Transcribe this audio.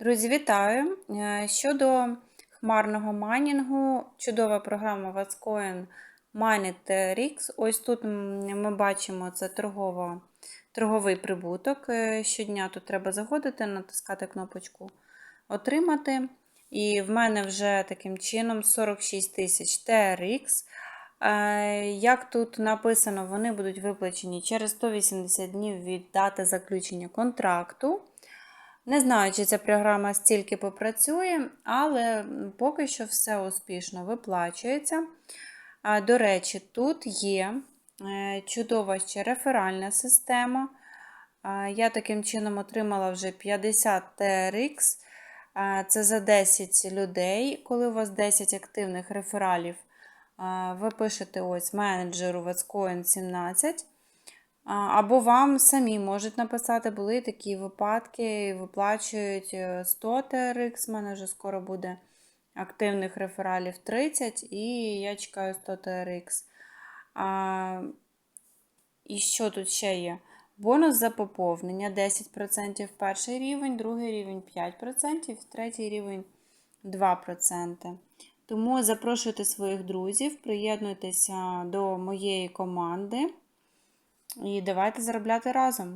Друзі, вітаю! Е, Щодо хмарного майнінгу, чудова програма Вацcoin Mined RX. Ось тут ми бачимо це торгова, торговий прибуток. Е, Щодня тут треба заходити, натискати кнопочку Отримати. І в мене вже таким чином 46 тисяч TRX. Е, Як тут написано, вони будуть виплачені через 180 днів від дати заключення контракту. Не знаю, чи ця програма стільки попрацює, але поки що все успішно виплачується. До речі, тут є е, чудова ще реферальна система. Я таким чином отримала вже 50 TRX. Це за 10 людей. Коли у вас 10 активних рефералів, ви пишете ось менеджеру Вацcoin 17. Або вам самі можуть написати, були такі випадки, виплачують е, 100 TRX, в мене вже скоро буде активних рефералів 30, і я чекаю 100 TRX. А, і що тут ще є? Бонус за поповнення 10% перший рівень, другий рівень 5%, третій рівень 2%. Тому запрошуйте своїх друзів, приєднуйтеся до моєї команди. І давайте заробляти разом.